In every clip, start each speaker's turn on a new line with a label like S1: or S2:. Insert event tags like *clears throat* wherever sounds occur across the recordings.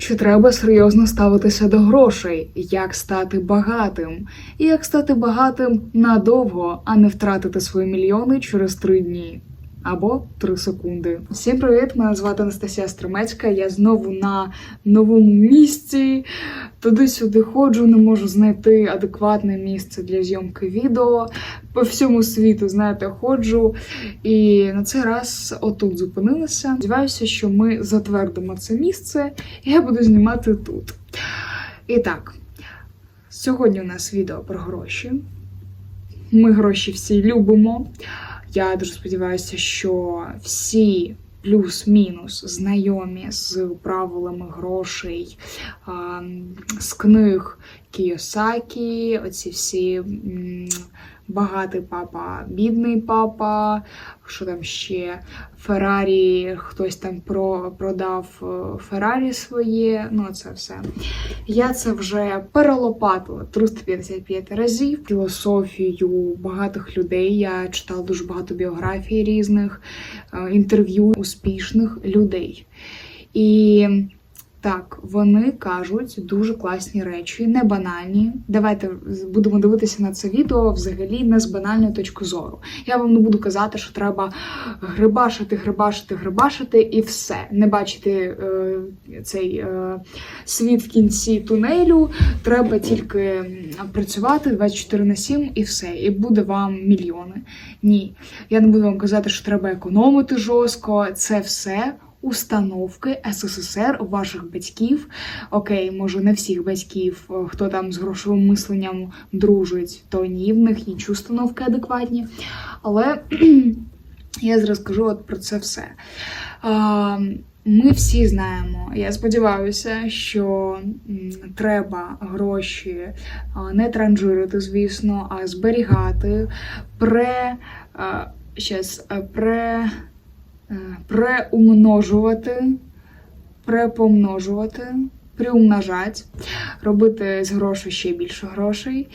S1: Чи треба серйозно ставитися до грошей? Як стати багатим? І як стати багатим надовго, а не втратити свої мільйони через три дні? Або три секунди. Всім привіт! Мене звати Анастасія Стремецька. Я знову на новому місці. Туди-сюди ходжу, не можу знайти адекватне місце для зйомки відео. По всьому світу, знаєте, ходжу. І на цей раз отут зупинилася. Сподіваюся, що ми затвердимо це місце, і я буду знімати тут. І так, сьогодні у нас відео про гроші. Ми гроші всі любимо. Я дуже сподіваюся, що всі плюс-мінус знайомі з правилами грошей, з книг Кіосакі, оці всі багатий папа, бідний папа, що там ще Феррарі, хтось там про, продав е, Феррарі своє. Ну, це все. Я це вже перелопатила 355 разів. Філософію багатих людей. Я читала дуже багато біографій різних, е, інтерв'ю успішних людей. І так, вони кажуть дуже класні речі, не банальні. Давайте будемо дивитися на це відео взагалі не з банальної точки зору. Я вам не буду казати, що треба грибашити, грибашити, грибашити і все. Не бачити е, цей е, світ в кінці тунелю. Треба тільки працювати 24 на 7 і все. І буде вам мільйони. Ні, я не буду вам казати, що треба економити жорстко. Це все установки СССР ваших батьків. Окей, може, не всіх батьків, е, хто там з грошовим мисленням дружить, то ні, в них інші установки адекватні. Але *clears throat* я зараз кажу от про це все. Ми всі знаємо, я сподіваюся, що треба гроші не транжирити, звісно, а зберігати, пре, щас, пре, е, преумножувати, препомножувати, приумножати, робити з грошей ще більше грошей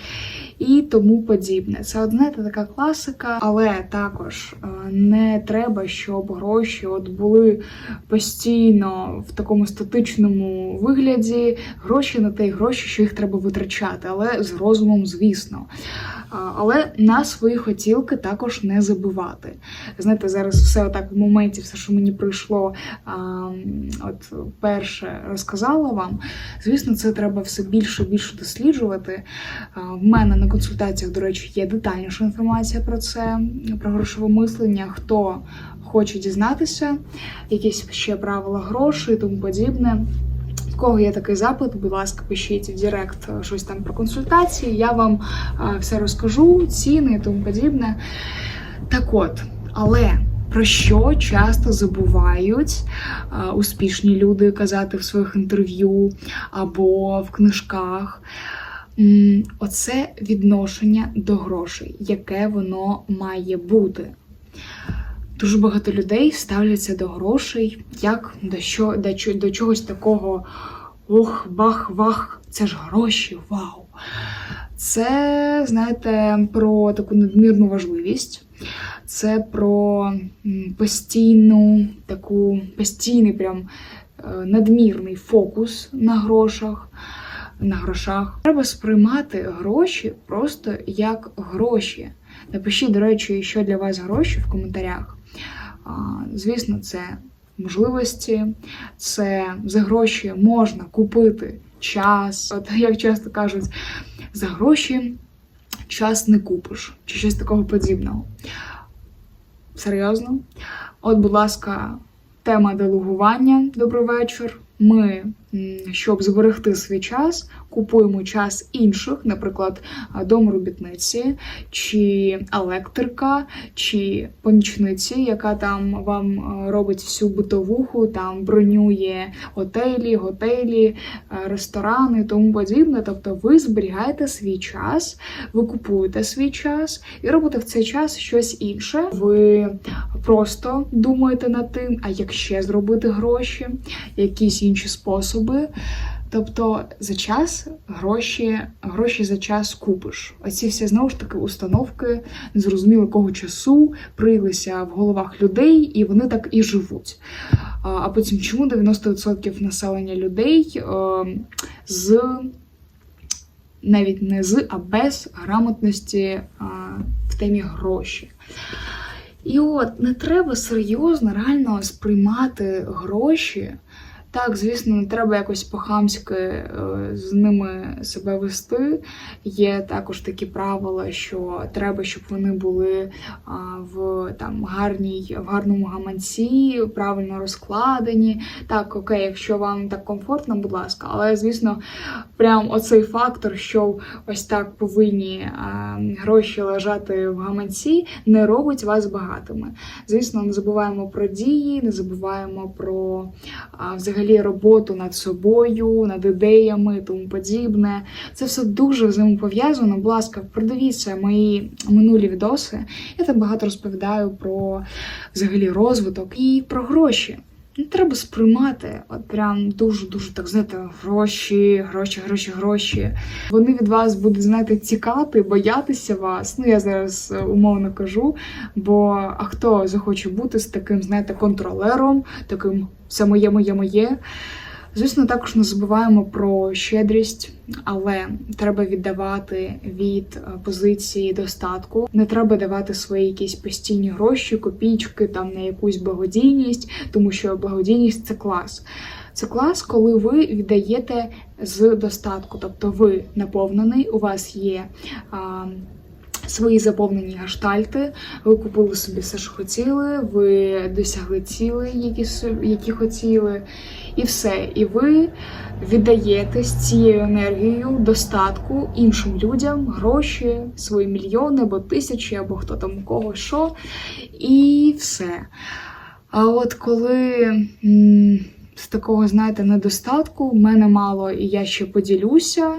S1: і тому подібне. Це от, знаєте, така класика, але також е, не треба, щоб гроші от були постійно в такому статичному вигляді. Гроші на те й гроші, що їх треба витрачати, але з розумом, звісно. Але на свої хотілки також не забувати. Знаєте, зараз все отак в моменті, все, що мені прийшло, от перше розказала вам. Звісно, це треба все більше і більше досліджувати. В мене на консультаціях, до речі, є детальніша інформація про це, про грошове мислення. Хто хоче дізнатися, якісь ще правила грошей і тому подібне. В кого є такий запит, будь ласка, пишіть в Директ е, щось там про консультації. Я вам е, все розкажу, ціни і тому подібне. Так от, але про що часто забувають е, успішні люди казати в своїх інтерв'ю або в книжках? Оце відношення до грошей, яке воно має бути. Дуже багато людей ставляться до грошей як до, що, до, до чогось такого ох, бах, вах, це ж гроші, вау. Це, знаєте, про таку надмірну важливість. Це про постійну, таку постійний прям е, надмірний фокус на грошах. На грошах. Треба сприймати гроші просто як гроші. Напишіть, до речі, що для вас гроші в коментарях. Звісно, це можливості, це за гроші можна купити час. От як часто кажуть, за гроші час не купиш, чи щось такого подібного. Серйозно? От, будь ласка, тема делегування. Добрий вечір. Ми, щоб зберегти свій час, купуємо час інших, наприклад, а, доморобітниці, чи електрика, чи помічниці, яка там вам робить всю битовуху, там бронює готелі, готелі, ресторани тому подібне. Тобто ви зберігаєте свій час, ви купуєте свій час і робите в цей час щось інше. Ви просто думаєте над тим, а як ще зробити гроші, якісь інші способи. Тобто за час гроші, гроші за час купиш. Оці всі знову ж таки установки незрозуміло кого часу прилися в головах людей, і вони так і живуть. А потім чому 90% населення людей е, з навіть не з, а без грамотності в темі гроші. І от не треба серйозно, реально сприймати гроші. Так, звісно, не треба якось по-хамськи е, з ними себе вести. Є також такі правила, що треба, щоб вони були в там гарній, в гарному гаманці, правильно розкладені. Так, окей, якщо вам так комфортно, будь ласка, але звісно, прям оцей фактор, що ось так повинні гроші лежати в гаманці, не робить вас багатими. Звісно, не забуваємо про дії, не забуваємо про а, взагалі роботу над собою, над ідеями тому подібне. Це все дуже взаємопов'язано. Будь ласка, продивіться мої минулі відоси. Я там багато розповідаю про взагалі розвиток і про гроші. Не треба сприймати, от прям дуже-дуже так знаєте, гроші, гроші, гроші, гроші. Вони від вас будуть, знаєте, тікати, боятися вас. Ну я зараз е, умовно кажу. Бо а хто захоче бути з таким, знаєте, контролером, таким все моє, моє, моє. Звісно, також не забуваємо про щедрість, але треба віддавати від е, позиції достатку. Не треба давати свої якісь постійні гроші, копійки там на якусь благодійність, тому що благодійність це клас. Це клас, коли ви віддаєте з достатку, тобто ви наповнений, у вас є. А, Свої заповнені гаштальти, ви купили собі все, що хотіли, ви досягли цілей, які, які хотіли, і все. І ви віддаєте з цією енергією достатку іншим людям гроші, свої мільйони або тисячі, або хто там у кого що, і все. А от коли з такого, знаєте, недостатку в мене мало і я ще поділюся,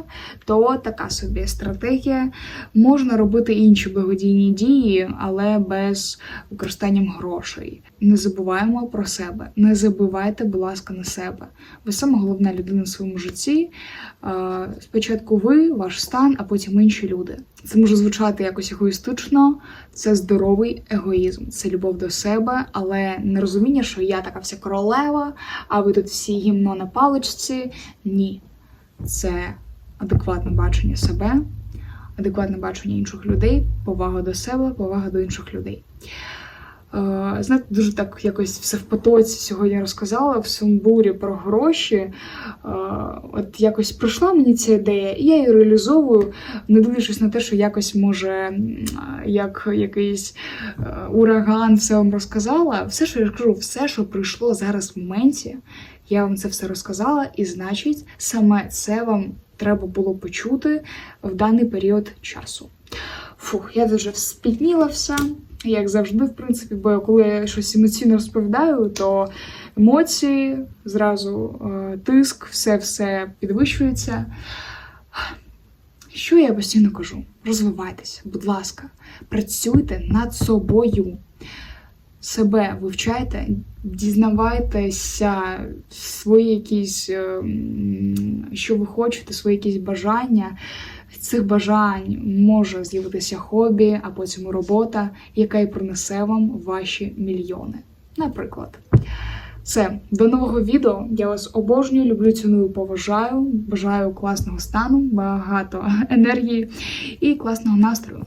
S1: то така собі стратегія. Можна робити інші благодійні дії, але без використанням грошей. Не забуваємо про себе. Не забувайте, будь ласка, на себе. Ви саме головна людина в своєму житті. Спочатку ви, ваш стан, а потім інші люди. Це може звучати якось егоїстично. Це здоровий егоїзм, це любов до себе, але не розуміння, що я така вся королева, а ви тут всі гімно на паличці. Ні, це адекватне бачення себе, адекватне бачення інших людей, повага до себе, повага до інших людей. Е, Знаєте, дуже так якось все в потоці сьогодні розказала в сумбурі про гроші. Е, От якось прийшла мені ця ідея, і я її реалізовую, не дивлячись на те, що якось може як якийсь е, ураган все вам розказала. Все, що я кажу, все, що прийшло зараз в моменті, я вам це все розказала, і значить, саме це вам треба було почути в даний період часу. Фух, я дуже вспітніла вся, як завжди, в принципі, бо коли я щось емоційно розповідаю, то емоції, зразу е, тиск, все-все підвищується. Що я постійно кажу? Розвивайтеся, будь ласка, працюйте над собою. Себе вивчайте, дізнавайтеся свої якісь, е, що ви хочете, свої якісь бажання. Цих бажань може з'явитися хобі, а потім робота, яка й принесе вам ваші мільйони. Наприклад. це до нового відео. Я вас обожнюю, люблю, ціную, поважаю. Бажаю класного стану, багато *laughs* енергії і класного настрою.